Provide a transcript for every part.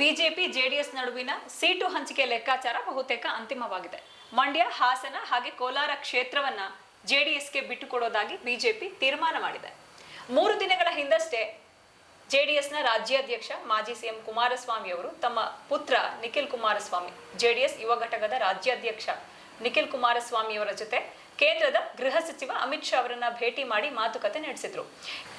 BJP, JDS ನಡುವಿನ seat ಹಂಚಿಕೆ ಲೆಕ್ಕಾಚಾರ ಬಹುತೇಕ ಅಂತಿಮವಾಗಿದೆ. ಮಂಡ್ಯ, ಹಾಸನ ಹಾಗೆ ಕೋಲಾರ ಕ್ಷೇತ್ರವನ್ನ ಜೆಡಿಎಸ್ಗೆ ಬಿಟ್ಟುಕೊಡೋದಾಗಿ ಬಿಜೆಪಿ ತೀರ್ಮಾನ ಮಾಡಿದೆ. ಮೂರು ದಿನಗಳ ಹಿಂದಷ್ಟೇ ಜೆಡಿಎಸ್ನ ರಾಜ್ಯಾಧ್ಯಕ್ಷ ಮಾಜಿ ಸಿಎಂ ಕುಮಾರಸ್ವಾಮಿ ಅವರು ತಮ್ಮ ಪುತ್ರ ನಿಖಿಲ್ ಕುಮಾರಸ್ವಾಮಿ, ಜೆಡಿಎಸ್ ಯುವ ಘಟಕದ ರಾಜ್ಯಾಧ್ಯಕ್ಷ ನಿಖಿಲ್ ಕುಮಾರಸ್ವಾಮಿ ಅವರ ಜೊತೆ ಕೇಂದ್ರದ ಗೃಹ ಸಚಿವ ಅಮಿತ್ ಶಾ ಅವರನ್ನ ಭೇಟಿ ಮಾಡಿ ಮಾತುಕತೆ ನಡೆಸಿದ್ರು.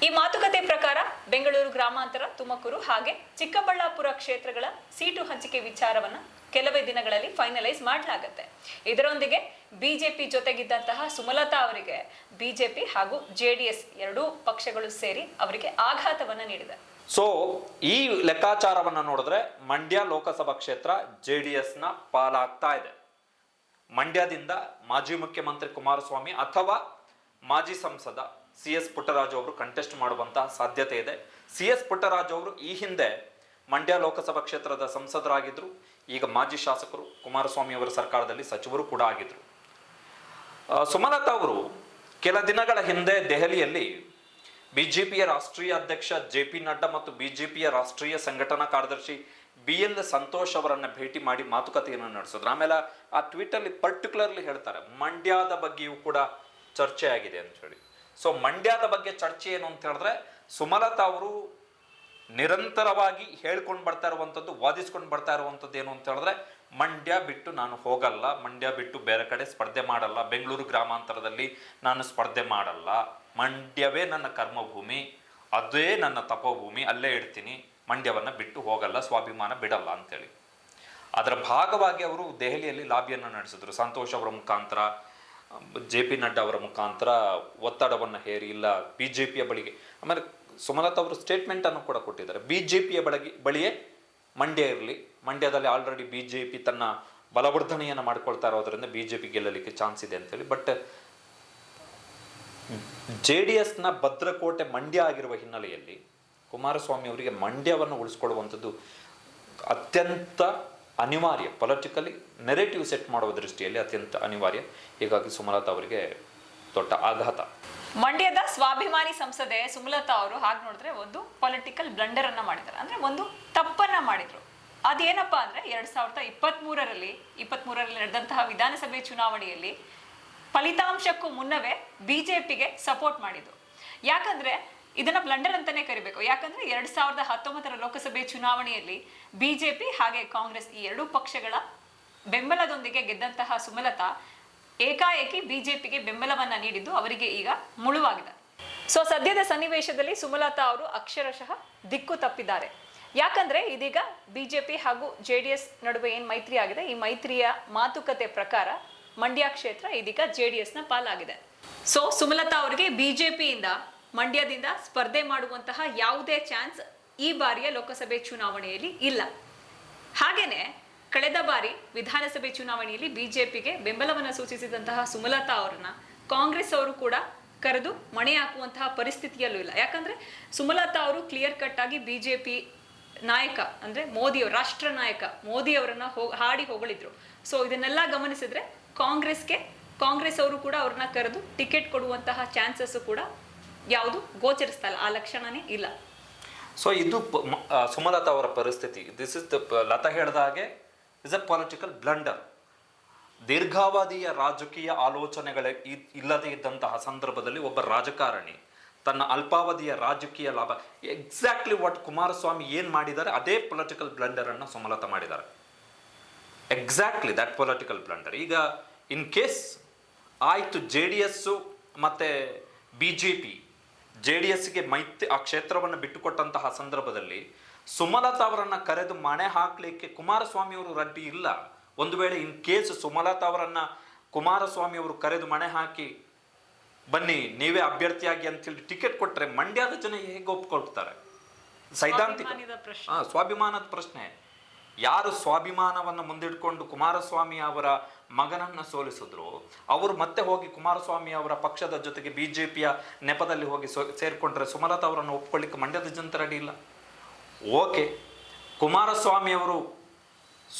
ಈ ಮಾತುಕತೆ ಪ್ರಕಾರ ಬೆಂಗಳೂರು ಗ್ರಾಮಾಂತರ, ತುಮಕೂರು ಹಾಗೆ ಚಿಕ್ಕಬಳ್ಳಾಪುರ ಕ್ಷೇತ್ರಗಳ ಸೀಟು ಹಂಚಿಕೆ ವಿಚಾರವನ್ನ ಕೆಲವೇ ದಿನಗಳಲ್ಲಿ ಫೈನಲೈಸ್ ಮಾಡಲಾಗುತ್ತೆ. ಇದರೊಂದಿಗೆ ಬಿಜೆಪಿ ಜೊತೆಗಿದ್ದಂತಹ ಸುಮಲತಾ ಅವರಿಗೆ, ಬಿಜೆಪಿ ಹಾಗೂ ಜೆಡಿಎಸ್ ಎರಡೂ ಪಕ್ಷಗಳು ಸೇರಿ ಅವರಿಗೆ ಆಘಾತವನ್ನ ನೀಡಿದೆ. ಸೊ ಈ ಲೆಕ್ಕಾಚಾರವನ್ನ ನೋಡಿದ್ರೆ ಮಂಡ್ಯ ಲೋಕಸಭಾ ಕ್ಷೇತ್ರ ಜೆ ಡಿ ಎಸ್ನ ಪಾಲಾಗ್ತಾ ಇದೆ. ಮಂಡ್ಯದಿಂದ ಮಾಜಿ ಮುಖ್ಯಮಂತ್ರಿ ಕುಮಾರಸ್ವಾಮಿ ಅಥವಾ ಮಾಜಿ ಸಂಸದ ಸಿ ಎಸ್ ಪುಟ್ಟರಾಜು ಅವರು ಕಂಟೆಸ್ಟ್ ಮಾಡುವಂತಹ ಸಾಧ್ಯತೆ ಇದೆ. ಸಿ ಎಸ್ ಪುಟ್ಟರಾಜು ಅವರು ಈ ಹಿಂದೆ ಮಂಡ್ಯ ಲೋಕಸಭಾ ಕ್ಷೇತ್ರದ ಸಂಸದರಾಗಿದ್ದರು ಈಗ ಮಾಜಿ ಶಾಸಕರು ಕುಮಾರಸ್ವಾಮಿ ಅವರ ಸರ್ಕಾರದಲ್ಲಿ ಸಚಿವರು ಕೂಡ ಆಗಿದ್ರು. ಆ, ಸುಮಲತಾ ಅವರು ಕೆಲ ದಿನಗಳ ಹಿಂದೆ ದೆಹಲಿಯಲ್ಲಿ ಬಿಜೆಪಿಯ ರಾಷ್ಟ್ರೀಯ ಅಧ್ಯಕ್ಷ ಜೆ ಪಿ ನಡ್ಡಾ ಮತ್ತು ಬಿಜೆಪಿಯ ರಾಷ್ಟ್ರೀಯ ಸಂಘಟನಾ ಕಾರ್ಯದರ್ಶಿ ಬಿ ಎಲ್ ಸಂತೋಷ್ ಅವರನ್ನ ಭೇಟಿ ಮಾಡಿ ಮಾತುಕತೆಯನ್ನು ನಡೆಸಿದ್ರು. ಆಮೇಲೆ ಆ ಟ್ವೀಟ್ ಅಲ್ಲಿ ಪರ್ಟಿಕ್ಯುಲರ್ಲಿ ಹೇಳ್ತಾರೆ, ಮಂಡ್ಯದ ಬಗ್ಗೆಯೂ ಕೂಡ ಚರ್ಚೆ ಆಗಿದೆ ಅಂತ ಹೇಳಿ. ಸೊ ಮಂಡ್ಯದ ಬಗ್ಗೆ ಚರ್ಚೆ ಏನು ಅಂತ ಹೇಳಿದ್ರೆ, ಸುಮಲತಾ ಅವರು ನಿರಂತರವಾಗಿ ಹೇಳ್ಕೊಂಡು ಬರ್ತಾ ಇರುವಂಥದ್ದು ವಾದಿಸ್ಕೊಂಡು ಬರ್ತಾ ಇರುವಂಥದ್ದು ಏನು ಅಂತ ಹೇಳಿದ್ರೆ, ಮಂಡ್ಯ ಬಿಟ್ಟು ನಾನು ಹೋಗಲ್ಲ, ಮಂಡ್ಯ ಬಿಟ್ಟು ಬೇರೆ ಕಡೆ ಸ್ಪರ್ಧೆ ಮಾಡಲ್ಲ, ಬೆಂಗಳೂರು ಗ್ರಾಮಾಂತರದಲ್ಲಿ ನಾನು ಸ್ಪರ್ಧೆ ಮಾಡಲ್ಲ. ಮಂಡ್ಯವೇ ನನ್ನ ಕರ್ಮಭೂಮಿ, ಅದೇ ನನ್ನ ತಪೋಭೂಮಿ, ಅಲ್ಲೇ ಇಡ್ತೀನಿ. ಮಂಡ್ಯವನ್ನು ಬಿಟ್ಟು ಹೋಗಲ್ಲ, ಸ್ವಾಭಿಮಾನ ಬಿಡಲ್ಲ ಅಂತೇಳಿ. ಅದರ ಭಾಗವಾಗಿ ಅವರು ದೆಹಲಿಯಲ್ಲಿ ಲಾಬಿಯನ್ನು ನಡೆಸಿದ್ರು. ಸಂತೋಷ್ ಅವರ ಮುಖಾಂತರ, ಜೆ ಪಿ ನಡ್ಡಾ ಅವರ ಮುಖಾಂತರ ಒತ್ತಡವನ್ನು ಹೇರಿ, ಇಲ್ಲ ಬಿ ಜೆ ಪಿಯ ಬಳಿಗೆ. ಆಮೇಲೆ ಸುಮಲತಾ ಅವರು ಸ್ಟೇಟ್ಮೆಂಟನ್ನು ಕೂಡ ಕೊಟ್ಟಿದ್ದಾರೆ. ಬಿ ಜೆ ಪಿಯ ಬಳಿಗೆ, ಬಳಿಯೇ ಮಂಡ್ಯ ಇರಲಿ. ಮಂಡ್ಯದಲ್ಲಿ ಆಲ್ರೆಡಿ ಬಿ ಜೆ ಪಿ ತನ್ನ ಬಲವರ್ಧನೆಯನ್ನು ಮಾಡ್ಕೊಳ್ತಾ ಇರೋದ್ರಿಂದ ಬಿ ಜೆ ಪಿ ಗೆಲ್ಲಲಿಕ್ಕೆ ಚಾನ್ಸ್ ಇದೆ ಅಂತೇಳಿ. ಬಟ್ ಜೆ ಡಿ ಎಸ್ನ ಭದ್ರಕೋಟೆ ಮಂಡ್ಯ ಆಗಿರುವ ಹಿನ್ನೆಲೆಯಲ್ಲಿ ಕುಮಾರಸ್ವಾಮಿ ಅವರಿಗೆ ಮಂಡ್ಯವನ್ನು ಉಳಿಸ್ಕೊಳ್ಳುವಂಥದ್ದು ಅತ್ಯಂತ ಅನಿವಾರ್ಯ. ಪೊಲಿಟಿಕಲಿ ನೆರೇಟಿವ್ ಸೆಟ್ ಮಾಡುವ ದೃಷ್ಟಿಯಲ್ಲಿ ಅತ್ಯಂತ ಅನಿವಾರ್ಯ. ಹೀಗಾಗಿ ಸುಮಲತಾ ಅವರಿಗೆ ದೊಡ್ಡ ಆಘಾತ. ಮಂಡ್ಯದ ಸ್ವಾಭಿಮಾನಿ ಸಂಸದೆ ಸುಮಲತಾ ಅವರು ಹಾಗೆ ನೋಡಿದ್ರೆ ಒಂದು ಪೊಲಿಟಿಕಲ್ ಬ್ಲಂಡರ್ ಅನ್ನ ಮಾಡಿದ್ದಾರೆ. ಅಂದ್ರೆ ಒಂದು ತಪ್ಪನ್ನ ಮಾಡಿದ್ರು. ಅದೇನಪ್ಪಾ ಅಂದ್ರೆ ಎರಡ್ ಸಾವಿರದ ಇಪ್ಪತ್ತ್ ಮೂರರಲ್ಲಿ ಇಪ್ಪತ್ತ್ ಮೂರರಲ್ಲಿ ನಡೆದಂತಹ ವಿಧಾನಸಭೆ ಚುನಾವಣೆಯಲ್ಲಿ ಫಲಿತಾಂಶಕ್ಕೂ ಮುನ್ನವೇ ಬಿಜೆಪಿಗೆ ಸಪೋರ್ಟ್ ಮಾಡಿದ್ದು. ಯಾಕಂದ್ರೆ ಇದನ್ನ ಬ್ಲಂಡರ್ ಅಂತಾನೆ ಕರಿಬೇಕು. ಯಾಕಂದ್ರೆ ಎರಡ್ ಸಾವಿರದ ಹತ್ತೊಂಬತ್ತರ ಲೋಕಸಭೆ ಚುನಾವಣೆಯಲ್ಲಿ ಬಿಜೆಪಿ ಹಾಗೆ ಕಾಂಗ್ರೆಸ್ ಈ ಎರಡೂ ಪಕ್ಷಗಳ ಬೆಂಬಲದೊಂದಿಗೆ ಗೆದ್ದಂತಹ ಸುಮಲತಾ ಏಕಾಏಕಿ ಬಿಜೆಪಿಗೆ ಬೆಂಬಲವನ್ನ ನೀಡಿದ್ದು ಅವರಿಗೆ ಈಗ ಮುಳುವಾಗಿದೆ. ಸೊ ಸದ್ಯದ ಸನ್ನಿವೇಶದಲ್ಲಿ ಸುಮಲತಾ ಅವರು ಅಕ್ಷರಶಃ ದಿಕ್ಕು ತಪ್ಪಿದ್ದಾರೆ. ಯಾಕಂದ್ರೆ ಇದೀಗ ಬಿಜೆಪಿ ಹಾಗೂ ಜೆ ನಡುವೆ ಏನ್ ಮೈತ್ರಿ ಆಗಿದೆ? ಈ ಮೈತ್ರಿಯ ಮಾತುಕತೆ ಪ್ರಕಾರ ಮಂಡ್ಯ ಕ್ಷೇತ್ರ ಇದೀಗ ಜೆ ಡಿ ಎಸ್ನ ಪಾಲಾಗಿದೆ. ಸೊ ಸುಮಲತಾ ಅವರಿಗೆ ಬಿಜೆಪಿಯಿಂದ, ಮಂಡ್ಯದಿಂದ ಸ್ಪರ್ಧೆ ಮಾಡುವಂತಹ ಯಾವುದೇ ಚಾನ್ಸ್ ಈ ಬಾರಿಯ ಲೋಕಸಭೆ ಚುನಾವಣೆಯಲ್ಲಿ ಇಲ್ಲ. ಹಾಗೇನೆ ಕಳೆದ ಬಾರಿ ವಿಧಾನಸಭೆ ಚುನಾವಣೆಯಲ್ಲಿ ಬಿಜೆಪಿಗೆ ಬೆಂಬಲವನ್ನು ಸೂಚಿಸಿದಂತಹ ಸುಮಲತಾ ಅವರನ್ನ ಕಾಂಗ್ರೆಸ್ ಅವರು ಕೂಡ ಕರೆದು ಮಣೆ ಹಾಕುವಂತಹ ಪರಿಸ್ಥಿತಿಯಲ್ಲೂ ಇಲ್ಲ. ಯಾಕಂದ್ರೆ ಸುಮಲತಾ ಅವರು ಕ್ಲಿಯರ್ ಕಟ್ ಆಗಿ ಬಿಜೆಪಿ ನಾಯಕ, ಅಂದ್ರೆ ಮೋದಿಯವರು ರಾಷ್ಟ್ರ ನಾಯಕ ಮೋದಿ ಅವರನ್ನ ಹೋ- ಹಾಡಿ ಹೊಗಳಿದ್ರು. ಸೊ ಇದನ್ನೆಲ್ಲ ಗಮನಿಸಿದ್ರೆ ಕಾಂಗ್ರೆಸ್ಗೆ, ಕಾಂಗ್ರೆಸ್ ಅವರು ಕೂಡ ಅವ್ರನ್ನ ಕರೆದು ಟಿಕೆಟ್ ಕೊಡುವಂತಹ ಚಾನ್ಸಸ್ ಕೂಡ ಯಾವುದು ಗೋಚರಿಸ್ತಾ ಆ ಲಕ್ಷಣನೇ ಇಲ್ಲ. ಸೊ ಇದು ಸುಮಲತಾ ಅವರ ಪರಿಸ್ಥಿತಿ. ದಿಸ್ ಇಸ್ ದ ಲತಾ ಹೇಳಿದ ಹಾಗೆ ಇಸ್ ಅ ಪೊಲಿಟಿಕಲ್ ಬ್ಲಂಡರ್ ದೀರ್ಘಾವಧಿಯ ರಾಜಕೀಯ ಆಲೋಚನೆಗಳ ಇಲ್ಲದೆ ಇದ್ದಂತಹ ಸಂದರ್ಭದಲ್ಲಿ ಒಬ್ಬ ರಾಜಕಾರಣಿ, ತನ್ನ ಅಲ್ಪಾವಧಿಯ ರಾಜಕೀಯ ಲಾಭ ಎಕ್ಸಾಕ್ಟ್ಲಿ ವಾಟ್ ಕುಮಾರಸ್ವಾಮಿ ಏನು ಮಾಡಿದ್ದಾರೆ, ಅದೇ ಪೊಲಿಟಿಕಲ್ ಬ್ಲಂಡರ್ ಅನ್ನು ಸುಮಲತಾ ಮಾಡಿದ್ದಾರೆ. ಎಕ್ಸಾಕ್ಟ್ಲಿ ದಟ್ ಪೊಲಿಟಿಕಲ್ ಬ್ಲಂಡರ್ ಈಗ ಇನ್ ಕೇಸ್ ಆಯಿತು ಜೆ ಡಿ ಎಸ್ಸು ಮತ್ತು B J P J D ಎಸ್ಗೆ ಮೈತ್ರಿ ಆ ಕ್ಷೇತ್ರವನ್ನು ಬಿಟ್ಟುಕೊಟ್ಟಂತಹ ಸಂದರ್ಭದಲ್ಲಿ ಸುಮಲತಾ ಅವರನ್ನು ಕರೆದು ಮಣೆ ಹಾಕಲಿಕ್ಕೆ ಕುಮಾರಸ್ವಾಮಿ ಅವರು ರೆಡ್ಡಿ ಇಲ್ಲ. ಒಂದು ವೇಳೆ ಇನ್ ಕೇಸ್ ಸುಮಲತಾ ಅವರನ್ನು ಕುಮಾರಸ್ವಾಮಿ ಅವರು ಕರೆದು ಮಣೆ ಹಾಕಿ ಬನ್ನಿ ನೀವೇ ಅಭ್ಯರ್ಥಿಯಾಗಿ ಅಂತೇಳಿ ಟಿಕೆಟ್ ಕೊಟ್ಟರೆ ಮಂಡ್ಯದ ಜನ ಹೇಗೆ ಒಪ್ಕೊಳ್ತಾರೆ? ಸೈದ್ಧಾಂತಿಕ ಸ್ವಾಭಿಮಾನದ ಪ್ರಶ್ನೆ. ಯಾರು ಸ್ವಾಭಿಮಾನವನ್ನು ಮುಂದಿಟ್ಕೊಂಡು ಕುಮಾರಸ್ವಾಮಿ ಅವರ ಮಗನನ್ನು ಸೋಲಿಸಿದ್ರು, ಅವರು ಮತ್ತೆ ಹೋಗಿ ಕುಮಾರಸ್ವಾಮಿ ಅವರ ಪಕ್ಷದ ಜೊತೆಗೆ ಬಿ ಜೆ ಪಿಯ ನೆಪದಲ್ಲಿ ಹೋಗಿ ಸೋ, ಸೇರಿಕೊಂಡ್ರೆ ಸುಮಲತಾ ಅವರನ್ನು ಒಪ್ಕೊಳ್ಳಿಕ್ಕೆ ಮಂಡ್ಯದ ಜನತೆ ರೆಡಿ ಇಲ್ಲ. ಓಕೆ, ಕುಮಾರಸ್ವಾಮಿ ಅವರು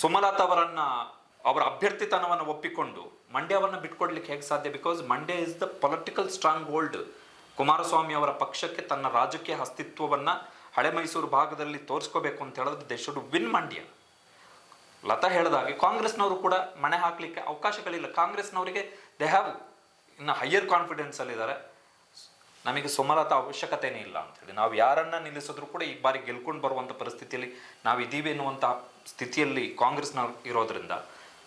ಸುಮಲತಾ ಅವರನ್ನು, ಅವರ ಅಭ್ಯರ್ಥಿತನವನ್ನು ಒಪ್ಪಿಕೊಂಡು ಮಂಡ್ಯವನ್ನು ಬಿಟ್ಕೊಡ್ಲಿಕ್ಕೆ ಹೇಗೆ ಸಾಧ್ಯ? Because Mandya is the political stronghold Kumaraswamy ಅವರ ಪಕ್ಷಕ್ಕೆ ತನ್ನ ರಾಜಕೀಯ ಅಸ್ತಿತ್ವವನ್ನು ಹಳೆ ಮೈಸೂರು ಭಾಗದಲ್ಲಿ ತೋರಿಸ್ಕೋಬೇಕು ಅಂತ ಹೇಳಿದ್ರೆ ದೇ ವಿನ್ ಮಂಡ್ಯ. ಲತಾ ಹೇಳಿದಾಗೆ ಕಾಂಗ್ರೆಸ್ನವರು ಕೂಡ ಮಣೆ ಹಾಕ್ಲಿಕ್ಕೆ ಅವಕಾಶಗಳಿಲ್ಲ. ಕಾಂಗ್ರೆಸ್ನವರಿಗೆ ದೇ ಹ್ಯಾವ್ ಇನ್ನು ಹೈಯರ್ ಕಾನ್ಫಿಡೆನ್ಸ್ ಅಲ್ಲಿದ್ದಾರೆ ನಮಗೆ ಸುಮಲತಾ ಅವಶ್ಯಕತೆನೇ ಇಲ್ಲ ಅಂತೇಳಿ ನಾವು ಯಾರನ್ನ ನಿಲ್ಲಿಸಿದ್ರು ಕೂಡ ಈ ಬಾರಿ ಗೆಲ್ಕೊಂಡು ಬರುವಂಥ ಪರಿಸ್ಥಿತಿಯಲ್ಲಿ ನಾವು ಇದ್ದೀವಿ ಎನ್ನುವಂಥ ಸ್ಥಿತಿಯಲ್ಲಿ ಕಾಂಗ್ರೆಸ್ನವ್ರು ಇರೋದ್ರಿಂದ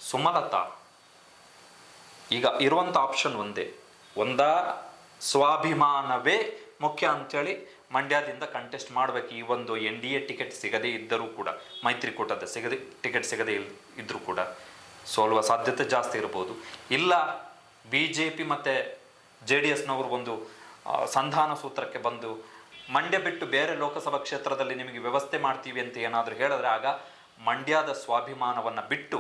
ಸುಮಲತಾ ಈಗ ಇರುವಂಥ ಆಪ್ಷನ್ ಒಂದೇ. ಒಂದಾ ಸ್ವಾಭಿಮಾನವೇ ಮುಖ್ಯ ಅಂತೇಳಿ ಮಂಡ್ಯದಿಂದ ಕಂಟೆಸ್ಟ್ ಮಾಡಬೇಕು. ಈ ಒಂದು ಎನ್ ಡಿ ಎ ಟಿಕೆಟ್ ಸಿಗದೇ ಇದ್ದರೂ ಕೂಡ, ಮೈತ್ರಿಕೂಟದ ಸಿಗದೆ ಟಿಕೆಟ್ ಸಿಗದೇ ಇಲ್ ಇದ್ದರೂ ಕೂಡ ಸೋಲುವ ಸಾಧ್ಯತೆ ಜಾಸ್ತಿ ಇರ್ಬೋದು. ಇಲ್ಲ ಬಿ ಜೆ ಪಿ ಮತ್ತು ಜೆ ಡಿ ಎಸ್ನವರು ಒಂದು ಸಂಧಾನ ಸೂತ್ರಕ್ಕೆ ಬಂದು, ಮಂಡ್ಯ ಬಿಟ್ಟು ಬೇರೆ ಲೋಕಸಭಾ ಕ್ಷೇತ್ರದಲ್ಲಿ ನಿಮಗೆ ವ್ಯವಸ್ಥೆ ಮಾಡ್ತೀವಿ ಅಂತ ಏನಾದರೂ ಹೇಳಿದ್ರೆ ಆಗ ಮಂಡ್ಯದ ಸ್ವಾಭಿಮಾನವನ್ನು ಬಿಟ್ಟು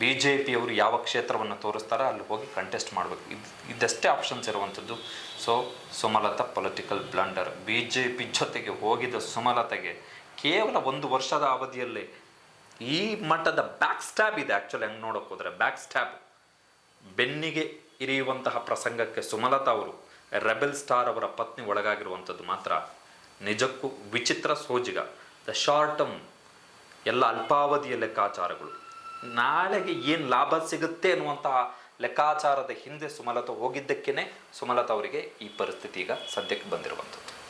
ಬಿ ಜೆ ಪಿಯವರು ಯಾವ ಕ್ಷೇತ್ರವನ್ನು ತೋರಿಸ್ತಾರೋ ಅಲ್ಲಿ ಹೋಗಿ ಕಂಟೆಸ್ಟ್ ಮಾಡಬೇಕು. ಇದು, ಇದಷ್ಟೇ ಆಪ್ಷನ್ಸ್ ಇರುವಂಥದ್ದು. So Sumalatha political blunder B J P ಜೊತೆಗೆ ಹೋಗಿದ್ದ ಸುಮಲತೆಗೆ ಕೇವಲ ಒಂದು ವರ್ಷದ ಅವಧಿಯಲ್ಲೇ ಈ ಮಟ್ಟದ ಬ್ಯಾಕ್ ಸ್ಟ್ಯಾಬ್ ಇದೆ ಆ್ಯಕ್ಚುಲಿ ಹೆಂಗೆ ನೋಡೋಕೆ ಹೋದರೆ. ಬ್ಯಾಕ್ ಸ್ಟ್ಯಾಬ್ ಬೆನ್ನಿಗೆ ಇರಿಯುವಂತಹ ಪ್ರಸಂಗಕ್ಕೆ ಸುಮಲತಾ ಅವರು ರೆಬೆಲ್ ಸ್ಟಾರ್ ಅವರ ಪತ್ನಿ ಒಳಗಾಗಿರುವಂಥದ್ದು ಮಾತ್ರ ನಿಜಕ್ಕೂ ವಿಚಿತ್ರ ಸೋಜಿಗ. ದ ಶಾರ್ಟ್ ಟರ್ಮ್ ಎಲ್ಲ ಅಲ್ಪಾವಧಿಯ ಲೆಕ್ಕಾಚಾರಗಳು ನಾಳೆಗೆ ಏನು ಲಾಭ ಸಿಗುತ್ತೆ ಅನ್ನುವಂತಹ ಲೆಕ್ಕಾಚಾರದ ಹಿಂದೆ ಸುಮಲತಾ ಹೋಗಿದ್ದಕ್ಕೇನೆ ಸುಮಲತಾ ಅವರಿಗೆ ಈ ಪರಿಸ್ಥಿತಿ ಈಗ ಸದ್ಯಕ್ಕೆ ಬಂದಿರುವಂಥದ್ದು.